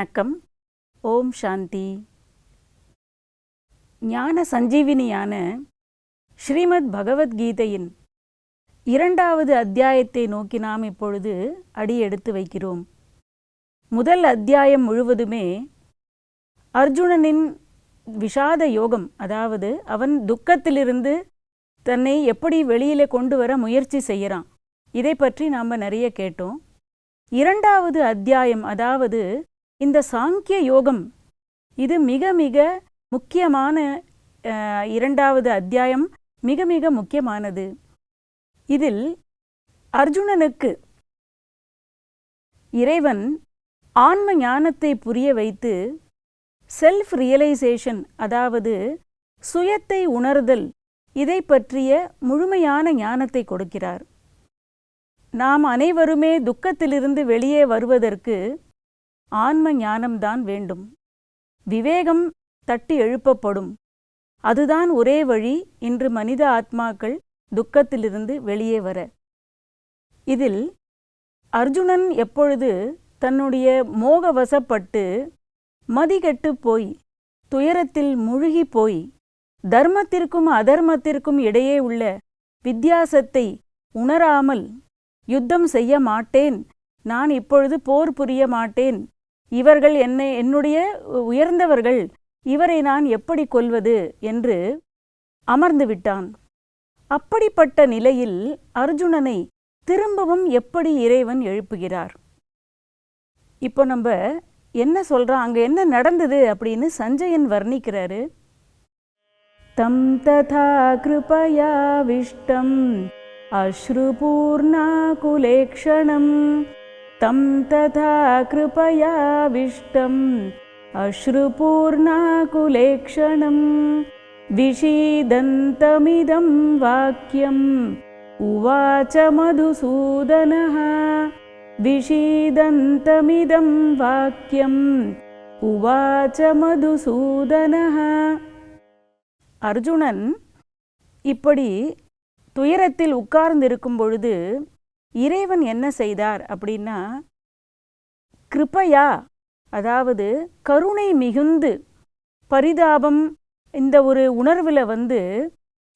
வணக்கம். ஓம் சாந்தி. ஞான சஞ்சீவினியான ஸ்ரீமத் பகவத்கீதையின் இரண்டாவது அத்தியாயத்தை நோக்கி நாம் இப்பொழுது அடி எடுத்து வைக்கிறோம். முதல் அத்தியாயம் முழுவதுமே அர்ஜுனனின் விஷாத யோகம் அதாவது அவன் துக்கத்திலிருந்து தன்னை எப்படி வெளியில கொண்டு வர முயற்சி செய்யறான் இதை பற்றி நாம் நிறைய கேட்டோம். இரண்டாவது அத்தியாயம் அதாவது இந்த சாங்கிய யோகம் இது மிக மிக முக்கியமான இரண்டாவது அத்தியாயம் மிக மிக முக்கியமானது. இதில் அர்ஜுனனுக்கு இறைவன் ஆன்ம ஞானத்தை புரிய வைத்து செல்ஃப் ரியலைசேஷன் அதாவது சுயத்தை உணர்தல் இதை பற்றிய முழுமையான ஞானத்தை கொடுக்கிறார். நாம் அனைவருமே துக்கத்திலிருந்து வெளியே வருவதற்கு ஆன்ம ஞானம்தான் வேண்டும். விவேகம் தட்டி எழுப்பப்படும். அதுதான் ஒரே வழி இன்று மனித ஆத்மாக்கள் துக்கத்திலிருந்து வெளியே வர. இதில் அர்ஜுனன் எப்பொழுது தன்னுடைய மோக வசப்பட்டு மதிகெட்டுப் போய் துயரத்தில் முழுகி போய் தர்மத்திற்கும் அதர்மத்திற்கும் இடையே உள்ள வித்தியாசத்தை உணராமல் யுத்தம் செய்ய மாட்டேன் நான் இப்பொழுது போர் புரிய மாட்டேன் இவர்கள் என்னை என்னுடைய உயர்ந்தவர்கள் இவரை நான் எப்படி கொல்வது என்று அமர்ந்து விட்டான். அப்படிப்பட்ட நிலையில் அர்ஜுனனை திரும்பவும் எப்படி இறைவன் எழுப்புகிறார்? இப்போ நம்ம என்ன சொல்றோம் அங்க என்ன நடந்தது அப்படின்னு சஞ்சயன் வர்ணிக்கிறாரு. தம் ததா கிருபயாவிஷ்டம் அஸ்ருபூர்ணா குலேக்ஷணம் तं तथा कृपयाविष्टम् अश्रुपूर्णाकुलेक्षणं विषीदन्तमिदं वाक्यम् उवाच मधुसूदनः विषीदन्तमिदं वाक्यम् उवाच मधुसूदनः அர்ஜுனன் இப்படி துயரத்தில் உட்கார்ந்திருக்கும் பொழுது இறைவன் என்ன செய்தார் அப்படின்னா கிருபையா அதாவது கருணை மிகுந்து பரிதாபம் இந்த ஒரு உணர்வில் வந்து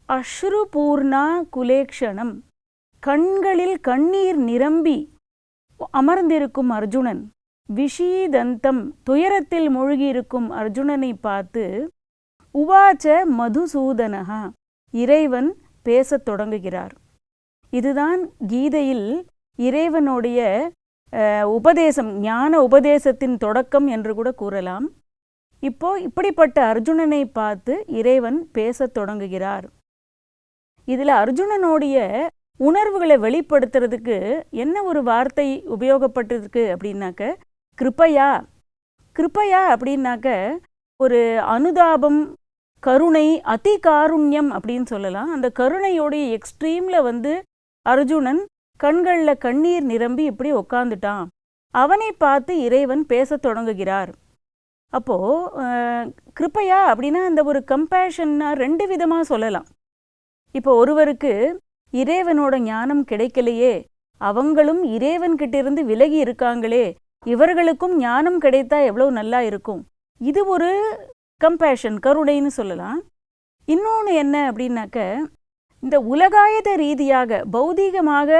அஸ்ருபூர்ணா குலேக்ஷணம் கண்களில் கண்ணீர் நிரம்பி அமர்ந்திருக்கும் அர்ஜுனன் விஷீதந்தம் துயரத்தில் மூழ்கியிருக்கும் அர்ஜுனனை பார்த்து உவாச்ச மதுசூதனகா இறைவன் பேசத் தொடங்குகிறார். இதுதான் கீதையில் இறைவனுடைய உபதேசம் ஞான உபதேசத்தின் தொடக்கம் என்று கூட கூறலாம். இப்போ இப்படிப்பட்ட அர்ஜுனனை பார்த்து இறைவன் பேசத் தொடங்குகிறார். இதில் அர்ஜுனனுடைய உணர்வுகளை வெளிப்படுத்துறதுக்கு என்ன ஒரு வார்த்தை உபயோகப்பட்டிருக்கு அப்படின்னாக்க கிருபையா கிருபையா அப்படின்னாக்க ஒரு அனுதாபம் கருணை அதி காருண்யம் அப்படின்னு சொல்லலாம். அந்த கருணையோடைய எக்ஸ்ட்ரீமில் வந்து அர்ஜுனன் கண்களில் கண்ணீர் நிரம்பி இப்படி உக்காந்துட்டான். அவனை பார்த்து இறைவன் பேசத் தொடங்குகிறார். அப்போ கிருப்பையா கிருபையா அப்படின்னா அந்த ஒரு கம்பேஷன்னா ரெண்டு விதமா சொல்லலாம். இப்போ ஒருவருக்கு இறைவனோட ஞானம் கிடைக்கலையே அவங்களும் இறைவன் இருந்து விலகி இருக்காங்களே இவர்களுக்கும் ஞானம் கிடைத்தா எவ்வளவு நல்லா இருக்கும். இது ஒரு கம்பேஷன் கருணைன்னு சொல்லலாம். இன்னொன்று என்ன அப்படின்னாக்க இந்த உலகாயத ரீதியாக பௌதீகமாக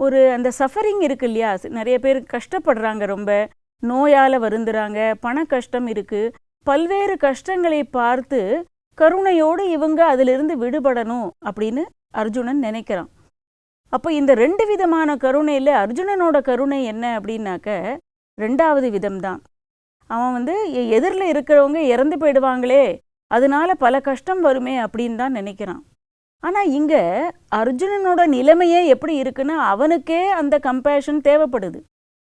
ஒரு அந்த சஃபரிங் இருக்கு இல்லையா? நிறைய பேர் கஷ்டப்படுறாங்க ரொம்ப. நோயால் வருந்துறாங்க பண கஷ்டம் இருக்கு. பல்வேறு கஷ்டங்களை பார்த்து கருணையோடு இவங்க அதிலிருந்து விடுபடணும் அப்படின்னு அர்ஜுனன் நினைக்கிறான். அப்போ இந்த ரெண்டு விதமான கருணையில் அர்ஜுனனோட கருணை என்ன அப்படின்னாக்க ரெண்டாவது விதம்தான். அவன் வந்து எதிரில் இருக்கிறவங்க இறந்து போயிடுவாங்களே அதனால பல கஷ்டம் வருமே அப்படின்னு தான் நினைக்கிறான். ஆனால் இங்கே அர்ஜுனனோட நிலைமையே எப்படி இருக்குன்னா அவனுக்கே அந்த கம்பேஷன் தேவைப்படுது.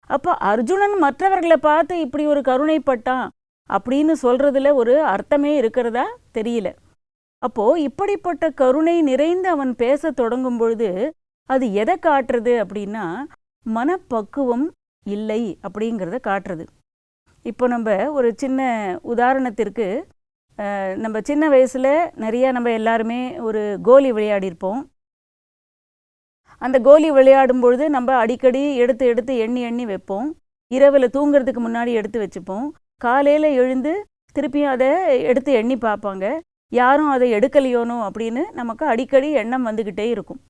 அப்போ அர்ஜுனன் மற்றவர்களை பார்த்து இப்படி ஒரு கருணைப்பட்டான் அப்படின்னு சொல்கிறதுல ஒரு அர்த்தமே இருக்கிறதா தெரியல. அப்போது இப்படிப்பட்ட கருணை நிறைந்து அவன் பேச தொடங்கும் பொழுது அது எதை காட்டுறது அப்படின்னா மனப்பக்குவம் இல்லை அப்படிங்கிறத காட்டுறது. இப்போ நம்ம ஒரு சின்ன உதாரணத்திற்கு நம்ம சின்ன வயசில் நிறையா நம்ம எல்லாருமே ஒரு கோலி விளையாடியிருப்போம் அந்த கோலி விளையாடும் பொழுது நம்ம அடிக்கடி எடுத்து எடுத்து எண்ணி எண்ணி வைப்போம். இரவில் தூங்குறதுக்கு முன்னாடி எடுத்து வச்சுப்போம். காலையில் எழுந்து திருப்பியும் அதை எடுத்து எண்ணி பார்ப்பாங்க. யாரும் அதை எடுக்கலையோனோ அப்படின்னு நமக்கு அடிக்கடி எண்ணம் வந்துக்கிட்டே இருக்கும்.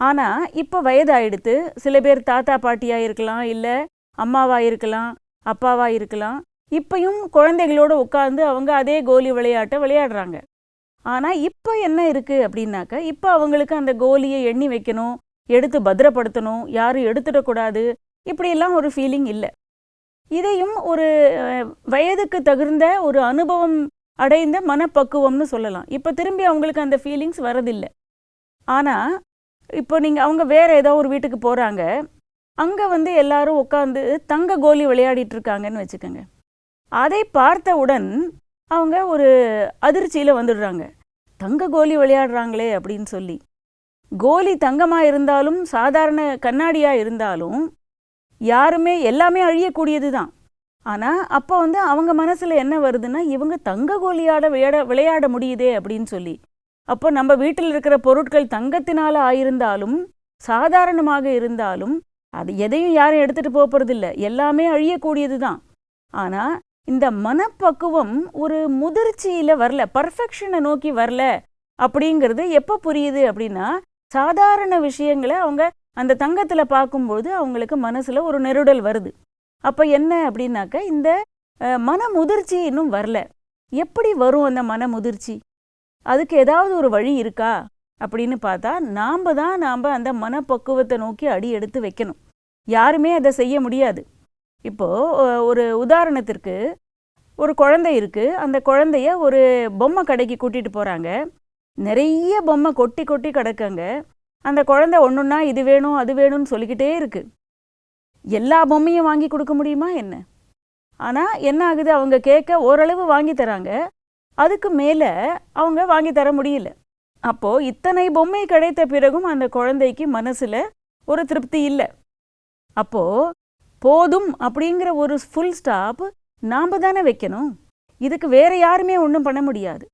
ஆனால் இப்போ வயதாயிடுத்து சில பேர் தாத்தா பாட்டியாக இருக்கலாம் இல்லை அம்மாவாக இருக்கலாம் அப்பாவாக இருக்கலாம். இப்பயும் குழந்தைகளோட உட்காந்து அவங்க அதே கோலி விளையாட்டை விளையாடுறாங்க. ஆனால் இப்போ என்ன இருக்குது அப்படின்னாக்க இப்போ அவங்களுக்கு அந்த கோலியை எண்ணி வைக்கணும் எடுத்து பத்திரப்படுத்தணும் யாரும் எடுத்துடக்கூடாது இப்படியெல்லாம் ஒரு ஃபீலிங் இல்லை. இதையும் ஒரு வயதுக்கு தகுந்த ஒரு அனுபவம் அடைந்த மனப்பக்குவம்னு சொல்லலாம். இப்போ திரும்பி அவங்களுக்கு அந்த ஃபீலிங்ஸ் வரதில்லை ஆனால் இப்போ நீங்கள் அவங்க வேறு ஏதோ ஒரு வீட்டுக்கு போகிறாங்க அங்கே வந்து எல்லாரும் உட்காந்து தங்க கோலி விளையாடிட்டு இருக்காங்கன்னு வச்சுக்கோங்க. அதை பார்த்தவுடன் அவங்க ஒரு அதிர்ச்சியில் வந்துடுறாங்க. தங்க கோலி விளையாடுறாங்களே அப்படின்னு சொல்லி. கோலி தங்கமாக இருந்தாலும் சாதாரண கண்ணாடியாக இருந்தாலும் யாருமே எல்லாமே அழியக்கூடியது தான் ஆனால் அப்போ வந்து அவங்க மனசில் என்ன வருதுன்னா இவங்க தங்க கோலியாட விளையாட விளையாட முடியுதே அப்படின்னு சொல்லி. அப்போ நம்ம வீட்டில் இருக்கிற பொருட்கள் தங்கத்தினால் ஆயிருந்தாலும் சாதாரணமாக இருந்தாலும் அது எதையும் யாரும் எடுத்துகிட்டு போகிறதில்ல எல்லாமே அழியக்கூடியது தான் ஆனால் இந்த மனப்பக்குவம் ஒரு முதிர்ச்சியில் வரல பர்ஃபெக்ஷனை நோக்கி வரல அப்படிங்கிறது எப்போ புரியுது அப்படின்னா சாதாரண விஷயங்களை அவங்க அந்த தங்கத்தில் பார்க்கும்போது அவங்களுக்கு மனசில் ஒரு நெருடல் வருது. அப்போ என்ன அப்படின்னாக்க இந்த மன முதிர்ச்சி இன்னும் வரல. எப்படி வரும் அந்த மன முதிர்ச்சி? அதுக்கு ஏதாவது ஒரு வழி இருக்கா? அப்படின்னு பார்த்தா நாம் தான் நாம் அந்த மனப்பக்குவத்தை நோக்கி அடி எடுத்து வைக்கணும். யாருமே அதை செய்ய முடியாது. இப்போது ஒரு உதாரணத்திற்கு ஒரு குழந்தை இருக்குது அந்த குழந்தைய ஒரு பொம்மை கடைக்கு கூட்டிகிட்டு போகிறாங்க நிறைய பொம்மை கொட்டி கொட்டி கிடக்குங்க. அந்த குழந்தை ஒன்றுன்னா இது வேணும் அது வேணும்னு சொல்லிக்கிட்டே இருக்குது எல்லா பொம்மையும் வாங்கி கொடுக்க முடியுமா என்ன? ஆனால் என்ன ஆகுது? அவங்க கேட்க ஓரளவு வாங்கி தராங்க. அதுக்கு மேலே அவங்க வாங்கி தர முடியல. அப்போது இத்தனை பொம்மை கிடைத்த பிறகும் அந்த குழந்தைக்கு மனசில் ஒரு திருப்தி இல்லை. அப்போது போதும் அப்படிங்கிற ஒரு ஃபுல் ஸ்டாப் நாம் தானே வைக்கணும். இதுக்கு வேற யாருமே ஒன்றும் பண்ண முடியாது.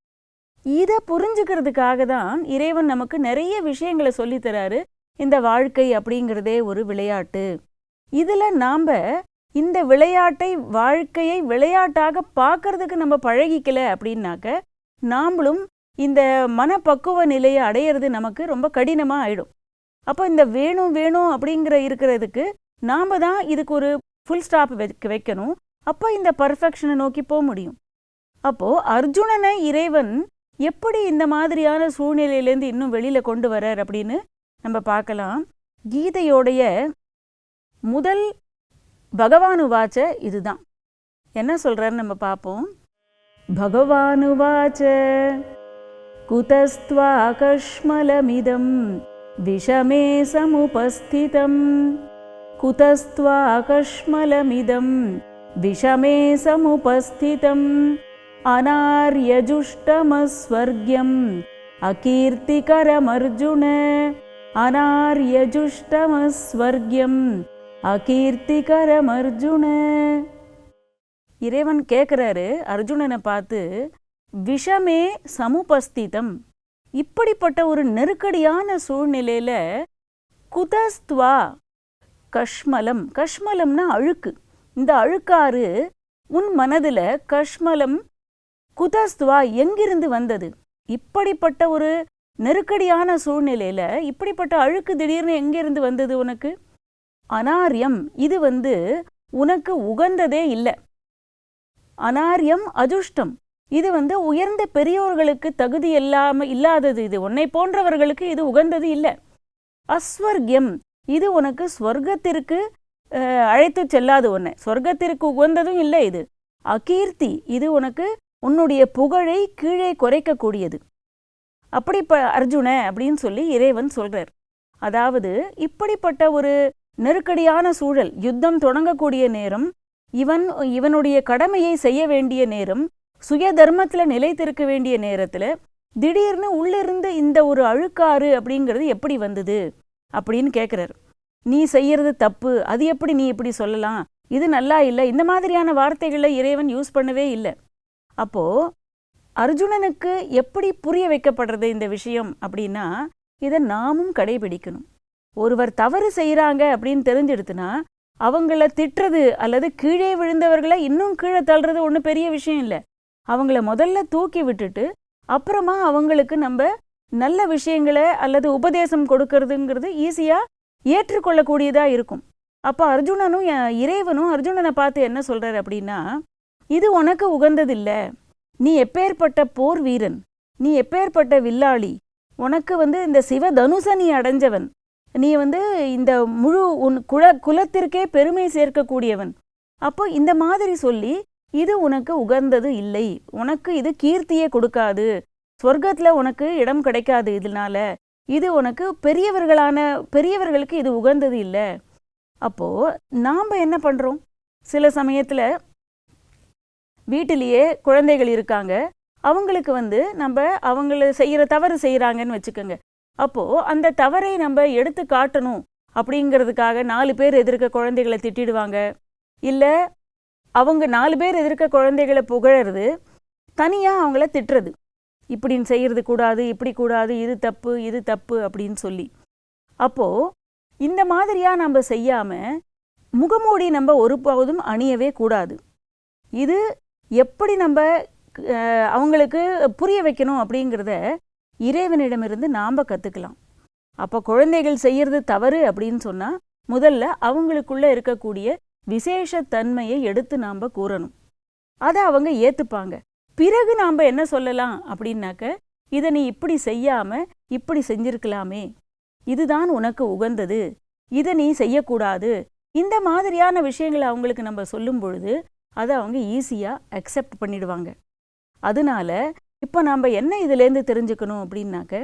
இதை புரிஞ்சுக்கிறதுக்காக தான் இறைவன் நமக்கு நிறைய விஷயங்களை சொல்லித்தராரு இந்த வாழ்க்கை அப்படிங்கிறதே ஒரு விளையாட்டு. இதில் நாம் இந்த விளையாட்டை வாழ்க்கையை விளையாட்டாக பார்க்கறதுக்கு நம்ம பழகிக்கல அப்படின்னாக்க நாமளும் இந்த மனப்பக்குவ நிலையை அடையிறது நமக்கு ரொம்ப கடினமாக ஆயிடும். அப்போ இந்த வேணும் வேணும் அப்படிங்கிற இருக்கிறதுக்கு நாம் தான் இதுக்கு ஒரு ஃபுல் ஸ்டாப் வைக்க வைக்கணும். அப்போ இந்த பர்ஃபெக்ஷனை நோக்கி போக முடியும். அப்போது அர்ஜுனனை இறைவன் எப்படி இந்த மாதிரியான சூழ்நிலையிலேருந்து இன்னும் வெளியில் கொண்டு வரார் அப்படின்னு நம்ம பார்க்கலாம். கீதையோடைய முதல் பகவானுவாச்ச இதுதான். என்ன சொல்கிறாருன்னு நம்ம பார்ப்போம். பகவானுவாச்ச குதஸ்துவாகஷ்மலமிதம் விஷமே சமுபஸ்திதம். குதஸ்துவாகஷ்மலமிதம் விஷமே சமுபஸ்திதம் அனார்யஜுஷ்டமஸ்வர்க்யம் அகீர்த்திகரமர்ஜுன அனார்யஜுஷ்டமஸ்வர்க்யம் அகீர்த்திகரமர்ஜுன இறைவன் கேட்குறாரு அர்ஜுனனை பார்த்து விஷமே சமுபஸ்திதம். இப்படிப்பட்ட ஒரு நெருக்கடியான சூழ்நிலையில குதஸ்துவா கஷ்மலம். கஷ்மலம்னா அழுக்கு. இந்த அழுக்காறு உன் மனதுல கஷ்மலம் குதஸ்துவா எங்கிருந்து வந்தது? இப்படிப்பட்ட ஒரு நெருக்கடியான சூழ்நிலையில இப்படிப்பட்ட அழுக்கு திடீர்னு எங்கிருந்து வந்தது உனக்கு? அனாரியம் இது வந்து உனக்கு உகந்ததே இல்லை. அனாரியம் அதுஷ்டம் இது வந்து உயர்ந்த பெரியோர்களுக்கு தகுதி இல்லாம இல்லாதது இது. உன்னை போன்றவர்களுக்கு இது உகந்தது இல்லை. அஸ்வர்கியம் இது உனக்கு ஸ்வர்க்கத்திற்கு அழைத்து செல்லாது உன்னை. சொர்க்கத்திற்கு உகந்ததும் இல்லை இது. அகீர்த்தி இது உனக்கு உன்னுடைய புகழை கீழே குறைக்கக்கூடியது. அப்படி ப அர்ஜுன அப்படின்னு சொல்லி இறைவன் சொல்கிறார் அதாவது இப்படிப்பட்ட ஒரு நெருக்கடியான சூழல் யுத்தம் தொடங்கக்கூடிய நேரம் இவன் இவனுடைய கடமையை செய்ய வேண்டிய நேரம் சுய தர்மத்தில் நிலைத்திருக்க வேண்டிய நேரத்தில் திடீர்னு உள்ளிருந்து இந்த ஒரு அழுக்காறு அப்படிங்கிறது எப்படி வந்தது? அப்படின்னு கேட்குறாரு நீ செய்யறது தப்பு. அது எப்படி நீ இப்படி சொல்லலாம்? இது நல்லா இல்லை. இந்த மாதிரியான வார்த்தைகளை இறைவன் யூஸ் பண்ணவே இல்லை. அப்போ அர்ஜுனனுக்கு எப்படி புரிய வைக்கப்படுறது இந்த விஷயம் அப்படின்னா இதை நாமும் கடைபிடிக்கணும். ஒருவர் தவறு செய்கிறாங்க அப்படின்னு தெரிஞ்செடுத்துனா அவங்கள திட்டுறது அல்லது கீழே விழுந்தவர்களை இன்னும் கீழே தள்ளுறது ஒன்றும் பெரிய விஷயம் இல்லை. அவங்கள முதல்ல தூக்கி விட்டுட்டு அப்புறமா அவங்களுக்கு நம்ம நல்ல விஷயங்களை அல்லது உபதேசம் கொடுக்கறதுங்கிறது ஈஸியாக ஏற்றுக்கொள்ளக்கூடியதாக இருக்கும். அப்போ அர்ஜுனனும் இறைவனும் அர்ஜுனனை பார்த்து என்ன சொல்கிறார் அப்படின்னா இது உனக்கு உகந்ததில்லை. நீ எப்பேற்பட்ட போர் வீரன். நீ எப்பேற்பட்ட வில்லாளி. உனக்கு வந்து இந்த சிவ சிவதனுச நீ அடைஞ்சவன். நீ வந்து இந்த முழு உன் குல குலத்திற்கே பெருமை சேர்க்கக்கூடியவன். அப்போ இந்த மாதிரி சொல்லி இது உனக்கு உகந்தது இல்லை. உனக்கு இது கீர்த்தியே கொடுக்காது. சொர்க்கத்தில் உனக்கு இடம் கிடைக்காது இதனால. இது உனக்கு பெரியவர்களான பெரியவர்களுக்கு இது உகந்தது இல்லை. அப்போது நாம் என்ன பண்ணுறோம் சில சமயத்தில் வீட்டிலேயே குழந்தைகள் இருக்காங்க. அவங்களுக்கு வந்து நம்ம அவங்கள செய்கிற தவறு செய்கிறாங்கன்னு வச்சுக்கோங்க. அப்போது அந்த தவறை நம்ம எடுத்து காட்டணும் அப்படிங்கிறதுக்காக நாலு பேர் எதிர்க்க குழந்தைகளை திட்டிடுவாங்க. இல்லை அவங்க நாலு பேர் எதிர்க்க குழந்தைகளை புகழறது தனியாக அவங்கள திட்டுறது. இப்படின்னு செய்கிறது கூடாது இப்படி கூடாது இது தப்பு இது தப்பு அப்படின்னு சொல்லி. அப்போது இந்த மாதிரியாக நம்ம செய்யாமல் முகமூடி நம்ம ஒருபோதும் அணியவே கூடாது. இது எப்படி நம்ம அவங்களுக்கு புரிய வைக்கணும் அப்படிங்கிறத இறைவனிடமிருந்து நாம் கற்றுக்கலாம் அப்போ குழந்தைகள் செய்கிறது தவறு அப்படின்னு சொன்னால் முதல்ல அவங்களுக்குள்ளே இருக்கக்கூடிய விசேஷ தன்மையை எடுத்து நாம் கூறணும். அதை அவங்க ஏற்றுப்பாங்க பிறகு நாம் என்ன சொல்லலாம் அப்படின்னாக்க இதை நீ இப்படி செய்யாம இப்படி செஞ்சிருக்கலாமே. இதுதான் உனக்கு உகந்தது. இதை நீ செய்யக்கூடாது. இந்த மாதிரியான விஷயங்களை அவங்களுக்கு நம்ம சொல்லும் பொழுது அதை அவங்க ஈஸியாக அக்செப்ட் பண்ணிடுவாங்க. அதனால இப்போ நாம் என்ன இதுலேருந்து தெரிஞ்சுக்கணும் அப்படின்னாக்க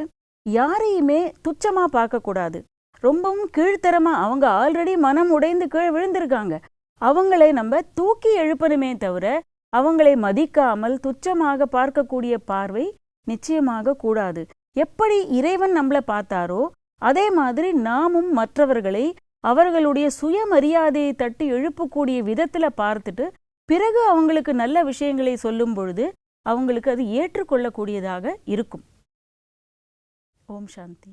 யாரையுமே துச்சமாக பார்க்கக்கூடாது. ரொம்பவும் கீழ்த்தரமாக அவங்க ஆல்ரெடி மனம் உடைந்து கீழ் விழுந்திருக்காங்க. அவங்களை நம்ம தூக்கி எழுப்பணுமே தவிர அவங்களை மதிக்காமல் துச்சமாக பார்க்கக்கூடிய பார்வை நிச்சயமாக கூடாது. எப்படி இறைவன் நம்மளை பார்த்தாரோ அதே மாதிரி நாமும் மற்றவர்களை அவர்களுடைய சுயமரியாதையை தட்டி எழுப்பக்கூடிய விதத்தில் பார்த்துட்டு பிறகு அவங்களுக்கு நல்ல விஷயங்களை சொல்லும் பொழுது அவங்களுக்கு அது ஏற்றுக்கொள்ளக்கூடியதாக இருக்கும். ஓம் சாந்தி.